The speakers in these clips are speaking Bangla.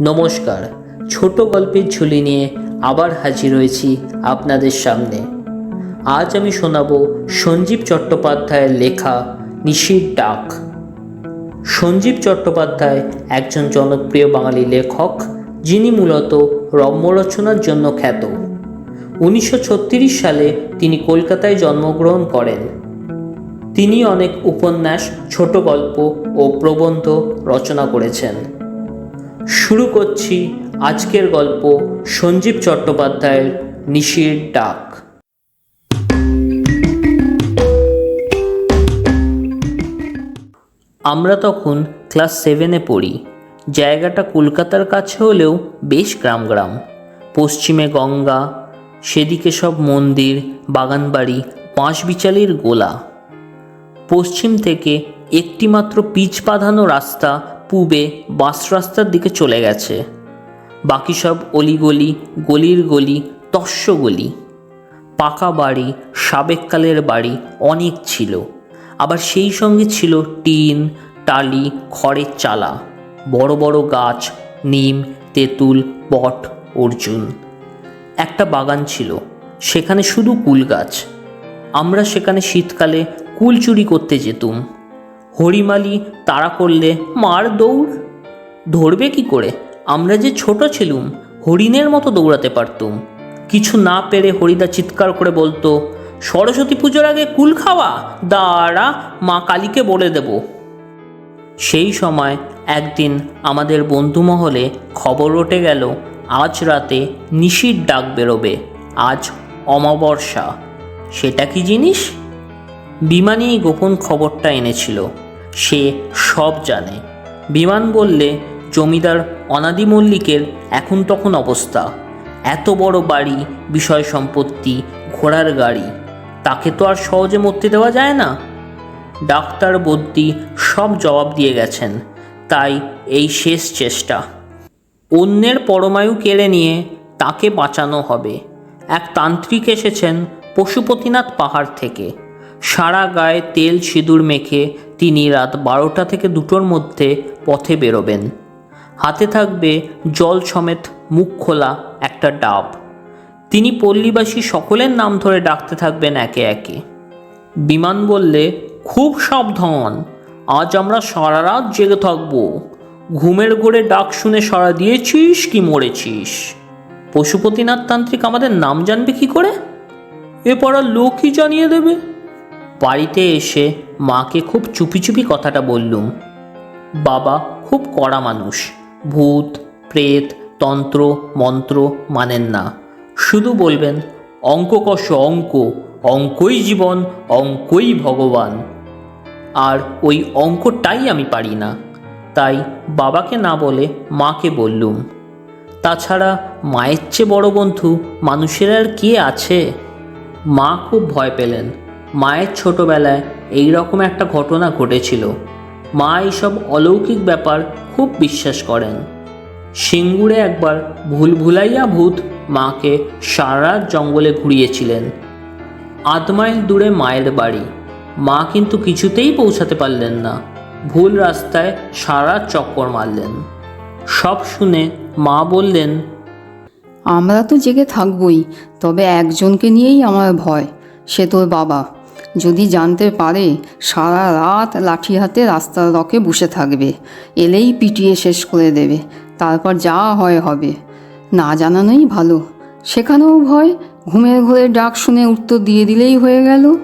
নমস্কার। ছোট গল্পের ঝুলি নিয়ে আবার হাজির হয়েছি আপনাদের সামনে। আজ আমি শোনাব সঞ্জীব চট্টোপাধ্যায়ের লেখা নিশির ডাক। সঞ্জীব চট্টোপাধ্যায় একজন জনপ্রিয় বাঙালি লেখক, যিনি মূলত রম্যরচনার জন্য খ্যাত। উনিশশো ছত্রিশ সালে তিনি কলকাতায় জন্মগ্রহণ করেন। তিনি অনেক উপন্যাস, ছোট গল্প ও প্রবন্ধ রচনা করেছেন। শুরু করছি আজকের গল্প সঞ্জীব চট্টোপাধ্যায়ের নিশির ডাক। আমরা তখন ক্লাস সেভেনে পড়ি। জায়গাটা কলকাতার কাছে হলেও বেশ গ্রাম গ্রাম পশ্চিমে গঙ্গা, সেদিকে সব মন্দির, বাগানবাড়ি, বাঁশবিচালির গোলা। পশ্চিম থেকে একটিমাত্র পিচ বাঁধানো রাস্তা পূবে বাস রাস্তার দিকে চলে গেছে। বাকি সব অলিগলি, গলির গলি, তস্য গলি। পাকা বাড়ি সাবেককালের বাড়ি অনেক ছিল। আবার সেই সঙ্গে ছিল টিন, টালি, খড়ের চালা। বড় বড় গাছ, নিম, তেঁতুল, বট, অর্জুন। একটা বাগান ছিল। সেখানে শুধু কুল গাছ। আমরা সেখানে শীতকালে কুল চুরি করতে যেতুম। হরিমালি তাড়া করলে, মার দৌড়। ধরবে কি করে? আমরা যে ছোট ছিলুম, হরিণের মতো দৌড়াতে পারতুম। কিছু না পেরে হরিদা চিৎকার করে বলতো, সরস্বতী পুজোর আগে কুল খাওয়া? দাঁড়া, মা কালীকে বলে দেব। সেই সময় একদিন আমাদের বন্ধুমহলে খবর রটে গেল, আজ রাতে নিশির ডাক বেরোবে, আজ অমাবস্যা। সেটা কি জিনিস? বিমানই গোপন খবরটা এনেছিল। সে সব জানে। বিমান বললে, জমিদার অনাদি মল্লিকের এখন তখন অবস্থা। এত বড় বাড়ি, বিষয় সম্পত্তি, ঘোড়ার গাড়ি, তাকে তো আর সহজে মরতে দেওয়া যায় না? ডাক্তার বদ্যি সব জবাব দিয়ে গেছেন। তাই এই শেষ চেষ্টা। অন্যের পরমায়ু কেড়ে নিয়ে তাকে বাঁচানো হবে। এক তান্ত্রিক এসেছেন পশুপতিনাথ পাহাড় থেকে। সারা গায়ে তেল সিঁদুর মেখে তিনি রাত বারোটা থেকে দুটোর মধ্যে পথে বেরোবেন। হাতে থাকবে জল সমেত মুখ খোলা একটা ডাব। তিনি পল্লীবাসী সকলের নাম ধরে ডাকতে থাকবেন একে একে। বিমান বললে, খুব সাবধান, আজ আমরা সারা রাত জেগে থাকব। ঘুমের ঘোরে ডাক শুনে সাড়া দিয়েছিস কি মরেছিস? পশুপতিনাথ তান্ত্রিক আমাদের নাম জানবে কি করে? এ পাড়ার লোকই জানিয়ে দেবে। বাড়িতে এসে মাকে খুব চুপি চুপি কথাটা বললুম। বাবা খুব কড়া মানুষ। ভূত, প্রেত, তন্ত্র, মন্ত্র মানেন না। শুধু বলবেন, অঙ্ক কষ অঙ্ক, অঙ্কই জীবন, অঙ্কই ভগবান। আর ওই অঙ্কটাই আমি পারি না। তাই বাবাকে না বলে মাকে বললুম। তাছাড়া মায়ের চেয়ে বড় বন্ধু মানুষের আর কে আছে? মা খুব ভয় পেলেন। মায়ের ছোটবেলায় এই রকম একটা ঘটনা ঘটেছিল। মা এইসব অলৌকিক ব্যাপার খুব বিশ্বাস করেন। সিঙ্গুরে একবার ভুল ভুলাইয়া ভূত মাকে সারা জঙ্গলে ঘুরিয়েছিলেন। আধ মাইল দূরে মায়ের বাড়ি। মা কিন্তু কিছুতেই পৌঁছাতে পারলেন না। ভুল রাস্তায় সারা চক্কর মারলেন। সব শুনে মা বললেন, আমরা তো জেগে থাকবই, তবে একজনকে নিয়েই আমার ভয়, সে তোর বাবা। যদি জানতে পারে, সারা রাত লাঠি হাতে রাস্তার রকে বসে থাকবে, এলেই পিটিয়ে শেষ করে দেবে, তারপর যা হয় হবে। না জানানোই ভালো। সেখানেও ভয়, ঘুমের ঘরে ডাক শুনে উত্তর দিয়ে দিলেই হয়ে গেল।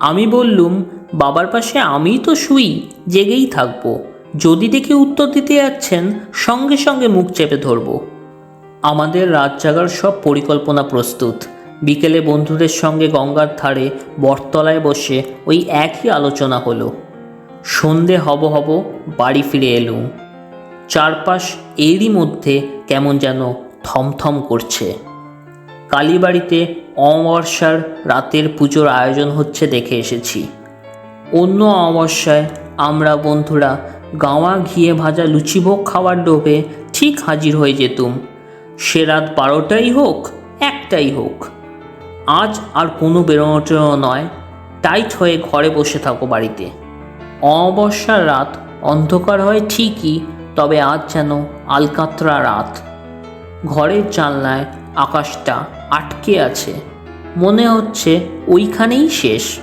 আমি বললুম, বাবার পাশে আমিই তো শুই, জেগেই থাকব। যদি দেখি উত্তর দিতে যাচ্ছেন, সঙ্গে সঙ্গে মুখ চেপে ধরবো। আমাদের রাত জাগার সব পরিকল্পনা প্রস্তুত। বিকেলে বন্ধুদের সঙ্গে গঙ্গার ধারে বটতলায় বসে ওই একই আলোচনা হলো। সন্ধে হব হব বাড়ি ফিরে এলুম। চারপাশ এরই মধ্যে কেমন যেন থমথম করছে। কালীবাড়িতে অমাবস্যার রাতের পুজোর আয়োজন হচ্ছে দেখে এসেছি। অন্য অমাবস্যায় আমরা বন্ধুরা গাওয়া ঘিয়ে ভাজা লুচিভোগ খাওয়ার ডোবে ঠিক হাজির হয়ে যেতুম। সে রাত বারোটাই হোক, একটাই হোক। আজ আর কোনো বেরোনো নয়। টাইট হয়ে ঘরে বসে থাকো বাড়িতে। অমাবস্যার রাত, অন্ধকার হয় ঠিকই, তবে আজ যেন আলকাতরা রাত। ঘরের জানলায় আকাশটা আটকে আছে। মনে হচ্ছে ওইখানেই শেষ।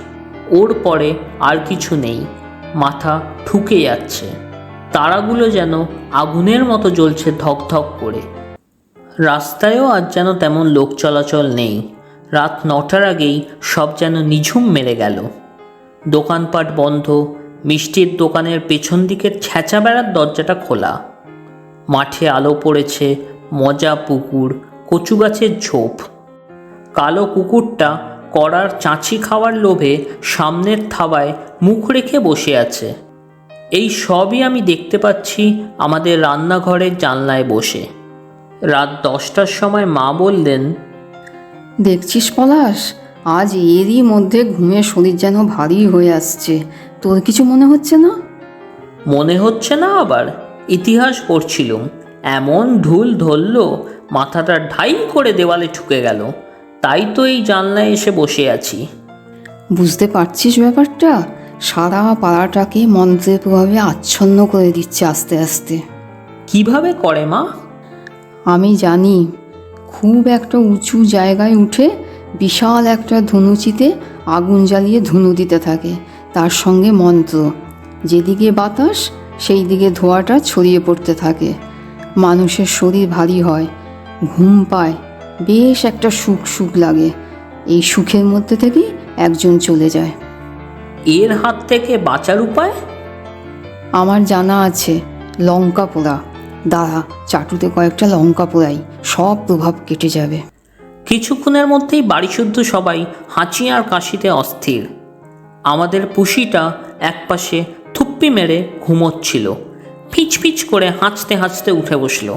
ওর পরে আর কিছু নেই। মাথা ঠুকে যাচ্ছে। তারাগুলো যেন আগুনের মতো জ্বলছে ধকধক করে। রাস্তায়ও আজ যেন তেমন লোক চলাচল নেই। রাত নটার আগেই সব যেন নিঝুম মেরে গেল। দোকানপাট বন্ধ, মিষ্টির দোকানের পেছন দিকের ছ্যাঁচা বেড়ার দরজাটা খোলা। মাঠে আলো পড়েছে, মজা পুকুর, কচু গাছের ঝোপ। কালো কুকুরটা কড়ার চাঁচি খাওয়ার লোভে সামনের থাবায় মুখ রেখে বসে আছে। এই সবই আমি দেখতে পাচ্ছি আমাদের রান্নাঘরের জানলায় বসে। রাত দশটার সময় মা বললেন দেখছিস পলাশ? আজ এরই মধ্যে ঘুমে শরীর যেন ভারী হয়ে আসছে। তোর কিছু মনে হচ্ছে না? মনে হচ্ছে না আবার। ইতিহাস পড়ছিলুম। এমন ঢুল ধরল মাথাটা ঢাই করে দেওয়ালে ঠুকে গেল। তাই তো এই জানলায় এসে বসে আছি। বুঝতে পারছিস ব্যাপারটা? সারা পাড়াটাকে মন্ত্রের প্রভাবে আচ্ছন্ন করে দিচ্ছে আস্তে আস্তে। কীভাবে করে মা? আমি জানি খুব একটা উঁচু জায়গায় উঠে বিশাল একটা ধনুচিতে আগুন জ্বালিয়ে ধুনু দিতে থাকে। তার সঙ্গে মন্ত্র যেদিকে বাতাস সেই দিকে ধোঁয়াটা ছড়িয়ে পড়তে থাকে। মানুষের শরীর ভারী হয় ঘুম পায় বেশ একটা সুখ সুখ লাগে। এই সুখের মধ্যে থেকেই একজন চলে যায়। এর হাত থেকে বাঁচার উপায়? আমার জানা আছে লঙ্কা পোড়া দাঁড়া, চাটুতে কয়েকটা লঙ্কা পোড়াই, সব প্রভাব কেটে যাবে। কিছুক্ষণের মধ্যেই বাড়িশুদ্ধ সবাই হাঁচি আর কাশিতে অস্থির। আমাদের পুষিটা একপাশে থুপ্পি মেরে ঘুমোচ্ছিল। ফিচ ফিচ করে হাঁচতে হাঁচতে উঠে বসল।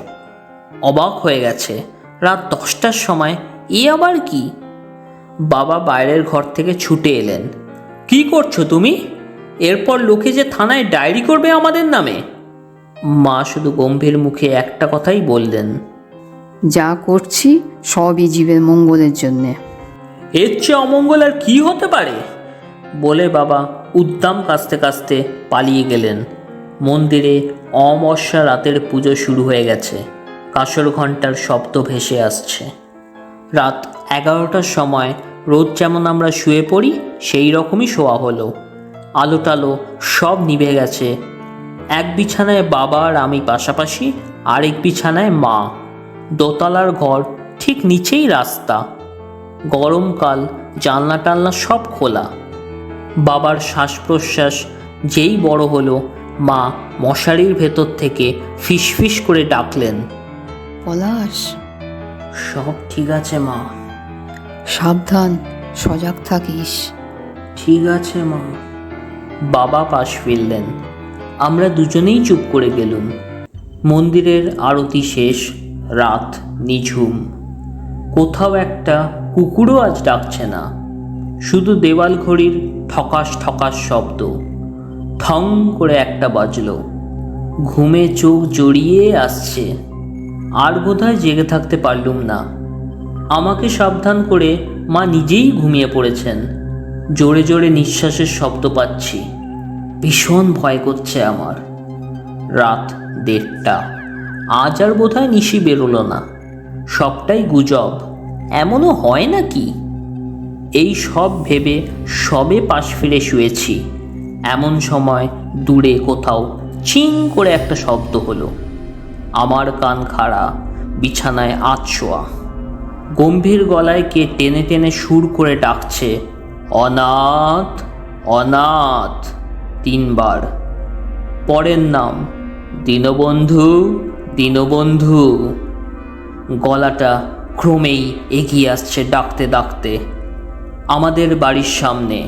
অবাক হয়ে গেছে, রাত দশটার সময় এ আবার কি? বাবা বাইরের ঘর থেকে ছুটে এলেন। কি করছ তুমি? এরপর লোকে যে থানায় ডায়েরি করবে আমাদের নামে? মা শুধু গম্ভীর মুখে একটা কথাই বললেন যা করছি সবই জীবের মঙ্গলের জন্যে। এর চেয়ে অমঙ্গল আর কি হতে পারে? বলে বাবা উদ্দাম কাঁচতে কাঁচতে পালিয়ে গেলেন। মন্দিরে অমর্ষা রাতের পুজো শুরু হয়ে গেছে। কাসর ঘণ্টার শব্দ ভেসে আসছে। রাত এগারোটার সময় রোজ যেমন আমরা শুয়ে পড়ি সেই রকমই শোয়া হলো। আলো টালো সব নিভে গেছে এক বিছানায় বাবা আর আমি পাশাপাশি আরেক বিছানায় মা। দোতলার ঘর ঠিক নিচেই রাস্তা। গরমকাল জানলা টালনা সব খোলা। বাবার শ্বাস প্রশ্বাস যেই বড় হলো মা মশারির ভেতর থেকে ফিসফিস করে ডাকলেন। পলাশ। সব ঠিক আছে মা। সাবধান সজাগ থাকিস। ঠিক আছে মা। বাবা পাশ ফিরলেন। আমরা দুজনেই চুপ করে গেলুম। মন্দিরের আরতি শেষ, রাত নিঝুম। কোথাও একটা কুকুরও আজ ডাকছে না। শুধু দেওয়াল ঘড়ির ঠকাস ঠকাস শব্দ। থং করে একটা বাজল। ঘুমে চোখ জড়িয়ে আসছে। আর বোধহয় জেগে থাকতে পারলুম না। আমাকে সাবধান করে মা নিজেই ঘুমিয়ে পড়েছেন। জোরে জোরে নিঃশ্বাসের শব্দ পাচ্ছি। ভীষণ ভয় করছে আমার। রাত দেড়টা। আজ আর বোধহয় নিশি বেরোলো না। সবটাই গুজব। এমনও হয় নাকি? এই সব ভেবে সবে পাশ ফিরে শুয়েছি। এমন সময় দূরে কোথাও চিং করে একটা শব্দ হলো। আমার কান খাড়া, বিছানায় আতশোয়া গম্ভীর গলায় কে টেনে টেনে সুর করে ডাকছে, অনাথ অনাথ। তিনবার। পরের নাম, দীনবন্ধু দীনবন্ধু। গলাটা ক্রমেই এগিয়ে আসছে ডাকতে ডাকতে। আমাদের বাড়ির সামনে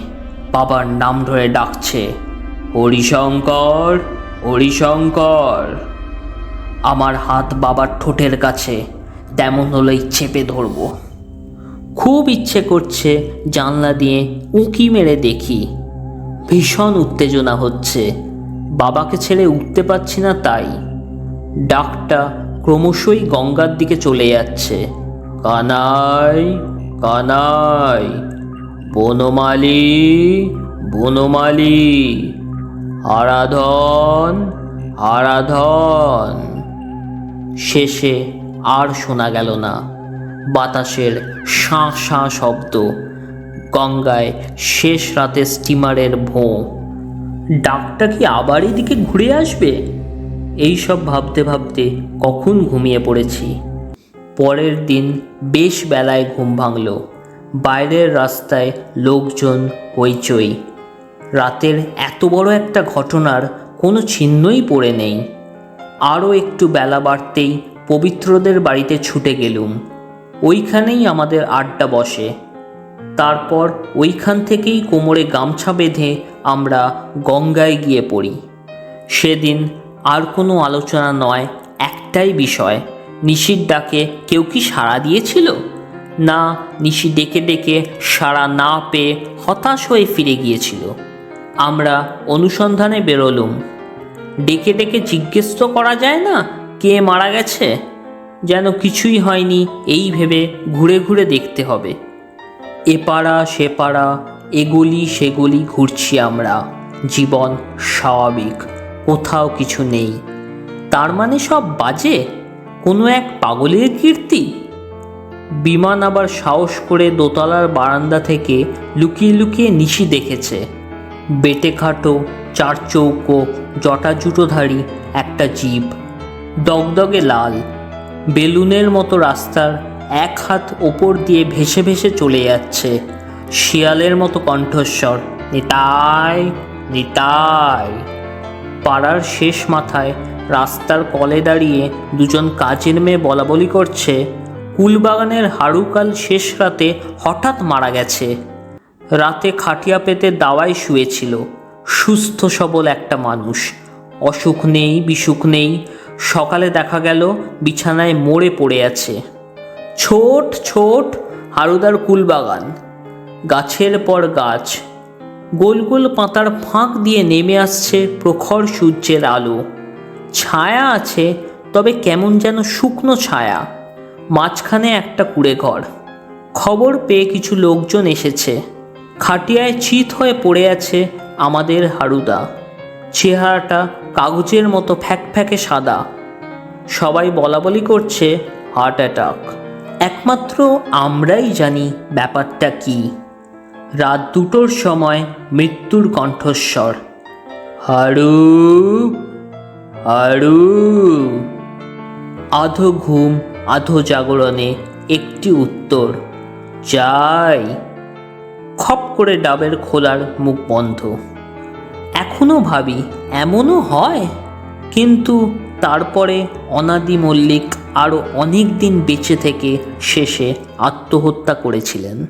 বাবার নাম ধরে ডাকছে, হরিশঙ্কর হরিশঙ্কর। আমার হাত বাবার ঠোঁটের কাছে তেমন হলেই চেপে ধরবো। খুব ইচ্ছে করছে জানলা দিয়ে উঁকি মেরে দেখি। ভীষণ উত্তেজনা হচ্ছে। বাবাকে ছেড়ে উঠতে পারছি না তাই। ডাকটা ক্রমশই গঙ্গার দিকে চলে যাচ্ছে। কানাই কানাই, বনমালী বনমালী, আরাধন আরাধন। শেষে আর শোনা গেল না। বাতাসের শাঁ শাঁ শব্দ। গঙ্গায় শেষ রাতে স্টিমারের ভোঁ। ডাকটা কি আবার এদিকে ঘুরে আসবে? এই সব ভাবতে ভাবতে কখন ঘুমিয়ে পড়েছি। পরের দিন বেশ বেলায় ঘুম ভাঙল। বাইরের রাস্তায় লোকজন হইচই। রাতের এত বড় একটা ঘটনার কোনো চিহ্নই পড়ে নেই। আরও একটু বেলা বাড়তেই পবিত্রদের বাড়িতে ছুটে গেলুম। ওইখানেই আমাদের আড্ডা বসে। তারপর ওইখান থেকেই কোমরে গামছা বেঁধে আমরা গঙ্গায় গিয়ে পড়ি। সেদিন আর কোনো আলোচনা নয়, একটাই বিষয়, নিশির ডাকে কেউ কি সাড়া দিয়েছিল? না, নিশি ডেকে ডেকে সাড়া না পেয়ে হতাশ হয়ে ফিরে গিয়েছিল। আমরা অনুসন্ধানে বেরোলুম। ডেকে ডেকে জিজ্ঞেস তো করা যায় না, কে মারা গেছে? যেন কিছুই হয়নি, এই ভেবে ঘুরে ঘুরে দেখতে হবে। এ পাড়া সে পাড়া, এগলি সেগলি ঘুরছি আমরা। জীবন স্বাভাবিক, কোথাও কিছু নেই। তার মানে সব বাজে? কোনো এক পাগলের কীর্তি? বিমান আবার সাহস করে দোতলার বারান্দা থেকে লুকিয়ে লুকিয়ে নিশি দেখেছে। বেটে খাটো, চার চৌকো জটা জুটোধারী একটা জীব। দগদগে লাল, বেলুনের মতো রাস্তার এক হাত ওপর দিয়ে ভেসে ভেসে চলে যাচ্ছে। শিয়ালের মতো কণ্ঠস্বর, নিতাই নিতাই। পাড়ার শেষ মাথায় রাস্তার কলে দাঁড়িয়ে দুজন কাজের মেয়ে বলা বলি করছে, কুলবাগানের হাড়ুকাল শেষ রাতে হঠাৎ মারা গেছে। রাতে খাটিয়া পেতে দাওয়ায় শুয়েছিল, সুস্থ সবল একটা মানুষ। অসুখ নেই, বিসুখ নেই, সকালে দেখা গেল বিছানায় মরে পড়ে আছে। ছোট ছোট হারুদার কুলবাগান, গাছের পর গাছ, গোল গোল পাতার ফাঁক দিয়ে নেমে আসছে প্রখর সূর্যের আলো। ছায়া আছে, তবে কেমন যেন শুকনো ছায়া। মাঝখানে একটা কুড়ে ঘর। খবর পেয়ে কিছু লোকজন এসেছে। খাটিয়ায় চিত হয়ে পড়ে আছে আমাদের হারুদা। চেহারাটা কাগজের মতো ফ্যাকফ্যাকে সাদা। সবাই বলা বলি করছে হার্ট অ্যাটাক। একমাত্র আমরাই জানি ব্যাপারটা কি। রাত দুটোর সময় মৃত্যুর কণ্ঠস্বর। হারু হারু। আধো ঘুম, আধো জাগরণে একটি উত্তর, যাই। খপ করে ডাবের খোলার মুখ বন্ধ। এখনও ভাবি, এমনও হয়? কিন্তু তারপরে অনাদি মল্লিক আরও অনেক দিন বেঁচে থেকে শেষে আত্মহত্যা করেছিলেন।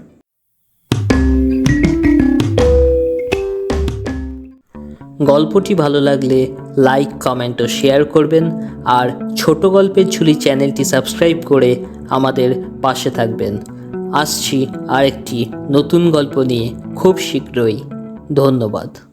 গল্পটি ভালো লাগলে লাইক, কমেন্ট ও শেয়ার করবেন। আর ছোট গল্পের ঝুলি চ্যানেলটি সাবস্ক্রাইব করে আমাদের পাশে থাকবেন। আসছি আরেকটি নতুন গল্প নিয়ে খুব শীঘ্রই। ধন্যবাদ।